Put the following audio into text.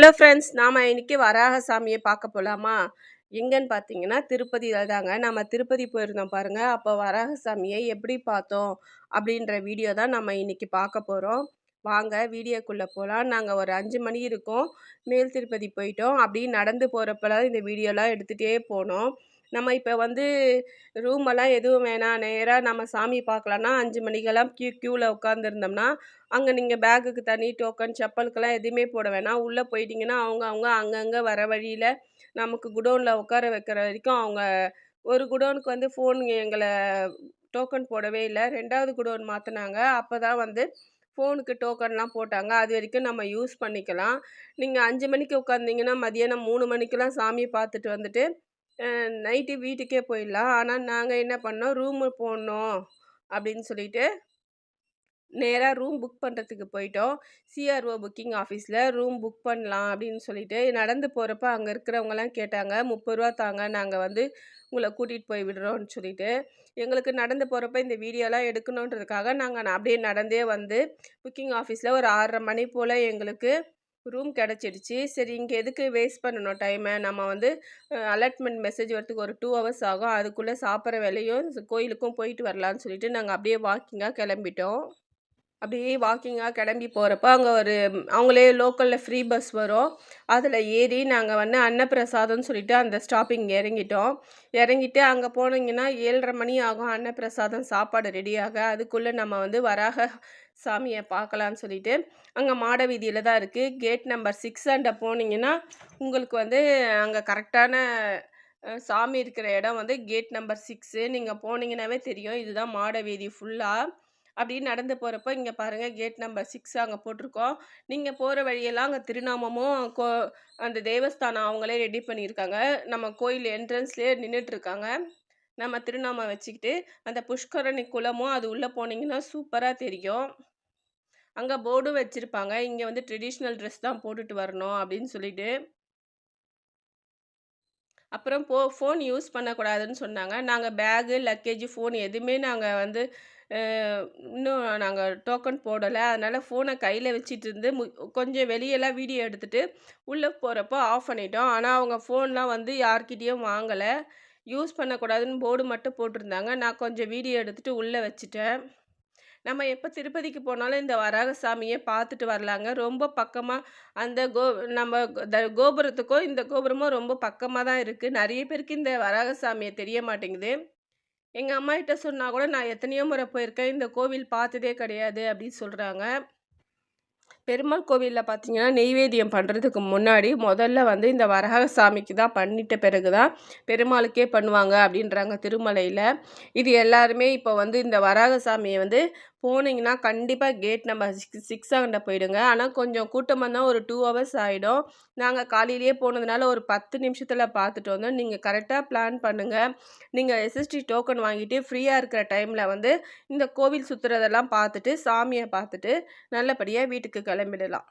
Hello friends நாம் இன்னைக்கு வராக சாமியை பார்க்க போகலாமா எங்கன்னு பார்த்தீங்கன்னா திருப்பதியில் தாங்க. நம்ம திருப்பதி போயிருந்தோம் பாருங்கள் அப்போ வராக சாமியை எப்படி பார்த்தோம் அப்படின்ற வீடியோ தான் நம்ம இன்னைக்கு பார்க்க போகிறோம் வாங்க வீடியோக்குள்ளே போகலாம் நாங்கள் ஒரு அஞ்சு மணி இருக்கோம். மேல் திருப்பதி போயிட்டோம். அப்படி நடந்து போகிறப்பெல்லாம் இந்த வீடியோலாம் எடுத்துகிட்டே போனோம். நம்ம இப்போ வந்து ரூமெல்லாம் எதுவும் வேணாம். நேராக நம்ம சாமி பார்க்கலான்னா அஞ்சு மணிக்கெல்லாம் க்யூ க்யூவில் உட்காந்துருந்தோம்னா அங்கே நீங்கள் பேக்குக்கு தனி டோக்கன் செப்பலுக்கெல்லாம் எதுவுமே போட வேணாம். உள்ளே போயிட்டிங்கன்னா அவங்க அவங்க அங்கங்கே வர வழியில் நமக்கு குடோனில் உட்கார வைக்கிற வரைக்கும் அவங்க ஒரு குடோனுக்கு வந்து ஃபோன் எங்களை டோக்கன் போடவே இல்லை. ரெண்டாவது குடோன் மாற்றினாங்க அப்போ தான் வந்து ஃபோனுக்கு டோக்கன்லாம் போட்டாங்க. அது வரைக்கும் நம்ம யூஸ் பண்ணிக்கலாம். நீங்கள் அஞ்சு மணிக்கு உட்காந்திங்கன்னா மதியானம் மூணு மணிக்கெலாம் சாமி பார்த்துட்டு வந்துட்டு நைட்டு வீட்டுக்கே போயிடலாம். ஆனால் நாங்கள் என்ன பண்ணோம்? ரூமு போடணும் அப்படின்னு சொல்லிட்டு நேராக ரூம் புக் பண்ணுறதுக்கு போயிட்டோம். சிஆர்ஓ புக்கிங் ஆஃபீஸில் ரூம் புக் பண்ணலாம் அப்படின்னு சொல்லிட்டு நடந்து போகிறப்ப அங்கே இருக்கிறவங்கலாம் கேட்டாங்க முப்பது ரூபா தாங்க நாங்கள் வந்து உங்களை கூட்டிகிட்டு போய் விடுறோம்னு சொல்லிட்டு. எங்களுக்கு நடந்து போகிறப்ப இந்த வீடியோலாம் எடுக்கணுன்றதுக்காக நாங்கள் அப்படியே நடந்தே வந்து புக்கிங் ஆஃபீஸில் ஒரு ஆறரை மணி போல் எங்களுக்கு ரூம் கிடச்சிடுச்சு. சரி இங்கே எதுக்கு வேஸ்ட் பண்ணணும் டைமை நம்ம வந்து அலர்ட்மெண்ட் மெசேஜ் வரத்துக்கு ஒரு டூ ஹவர்ஸ் ஆகும். அதுக்குள்ளே சாப்பிட்ற வேலையும் கோயிலுக்கும் போயிட்டு வரலான்னு சொல்லிட்டு நாங்கள் அப்படியே வாக்கிங்காக கிளம்பிட்டோம். அப்படியே வாக்கிங்காக கிளம்பி போகிறப்ப அங்கே ஒரு அவங்களே லோக்கலில் ஃப்ரீ பஸ் வரும். அதில் ஏறி நாங்கள் வந்து அன்னப்பிரசாதம்னு சொல்லிட்டு அந்த ஸ்டாப்பிங் இறங்கிட்டோம். இறங்கிட்டு அங்கே போனீங்கன்னா ஏழரை மணி ஆகும். அன்னப்பிரசாதம் சாப்பாடு ரெடியாக அதுக்குள்ளே நம்ம வந்து வராக சாமியை பார்க்கலான்னு சொல்லிட்டு அங்கே மாட வீதியில் தான் இருக்குது கேட் நம்பர் சிக்ஸ் அண்டை போனீங்கன்னா உங்களுக்கு வந்து அங்கே கரெக்டான சாமி இருக்கிற இடம் வந்து கேட் நம்பர் சிக்ஸு. நீங்கள் போனீங்கன்னாவே தெரியும். இதுதான் மாட வீதி ஃபுல்லாக அப்படின்னு நடந்து போகிறப்போ இங்கே பாருங்கள் கேட் நம்பர் சிக்ஸ் அங்கே போட்டிருக்கோம். நீங்கள் போகிற வழியெல்லாம் அங்கே திருநாமமும் கோ அந்த தேவஸ்தானம் அவங்களே ரெடி பண்ணியிருக்காங்க. நம்ம கோயில் என்ட்ரன்ஸ்லேயே நின்றுட்டுருக்காங்க நம்ம திருநாமம் வச்சுக்கிட்டு அந்த புஷ்கரணி குளமும் அது உள்ளே போனீங்கன்னா சூப்பராக தெரியும். அங்கே போர்டும் வச்சுருப்பாங்க. இங்கே வந்து ட்ரெடிஷ்னல் ட்ரெஸ் தான் போட்டுட்டு வரணும் அப்படின்னு சொல்லிட்டு. அப்புறம் போ ஃபோன் யூஸ் பண்ணக்கூடாதுன்னு சொன்னாங்க. நாங்கள் பேகு லக்கேஜ் ஃபோன் எதுவுமே நாங்கள் வந்து இன்னும் நாங்கள் டோக்கன் போடலை. அதனால் ஃபோனை கையில் வச்சிட்டு இருந்து மு கொஞ்சம் வெளியெல்லாம் வீடியோ எடுத்துகிட்டு உள்ளே போகிறப்போ ஆஃப் பண்ணிட்டோம். ஆனால் அவங்க ஃபோன்லாம் வந்து யார்கிட்டேயும் வாங்கலை. யூஸ் பண்ணக்கூடாதுன்னு போர்டு மட்டும் போட்டிருந்தாங்க. நான் கொஞ்சம் வீடியோ எடுத்துகிட்டு உள்ளே வச்சுட்டேன். நம்ம எப்போ திருப்பதிக்கு போனாலும் இந்த வராகசாமியை பார்த்துட்டு வரலாங்க. ரொம்ப பக்கமாக அந்த கோ நம்ம த கோபுரத்துக்கும் இந்த கோபுரமோ ரொம்ப பக்கமாக தான் இருக்குது நிறைய பேருக்கு இந்த வராகசாமியை தெரிய மாட்டேங்குது. எங்கள் அம்மாகிட்ட சொன்னால் கூட நான் எத்தனையோ முறை போயிருக்கேன். இந்த கோவில் பார்த்ததே கிடையாது அப்படின்னு சொல்கிறாங்க பெருமாள் கோவிலில் பார்த்தீங்கன்னா நெய்வேத்தியம் பண்ணுறதுக்கு முன்னாடி முதல்ல வந்து இந்த வரக சாமிக்கு தான் பண்ணிட்ட பிறகு தான் பெருமாளுக்கே பண்ணுவாங்க அப்படின்றாங்க திருமலையில். இது எல்லாருமே இப்போ வந்து இந்த வராக சாமியை வந்து போனீங்கன்னா கண்டிப்பாக கேட் நம்பர் சிக்ஸ் சிக்ஸ் அங்கே போயிடுங்க. ஆனால் கொஞ்சம் கூட்டமாக தான் ஒரு டூ ஹவர்ஸ் ஆகிடும் நாங்கள் காலையிலேயே போனதுனால ஒரு பத்து நிமிஷத்தில் பார்த்துட்டு வந்தோம். நீங்கள் கரெக்டாக பிளான் பண்ணுங்கள் நீங்கள் எஸ்எஸ்டி டோக்கன் வாங்கிட்டு ஃப்ரீயாக இருக்கிற டைமில் வந்து இந்த கோவில் சுற்றுறதெல்லாம் பார்த்துட்டு சாமியை பார்த்துட்டு நல்லபடியாக வீட்டுக்கு கிளம்பிடலாம்.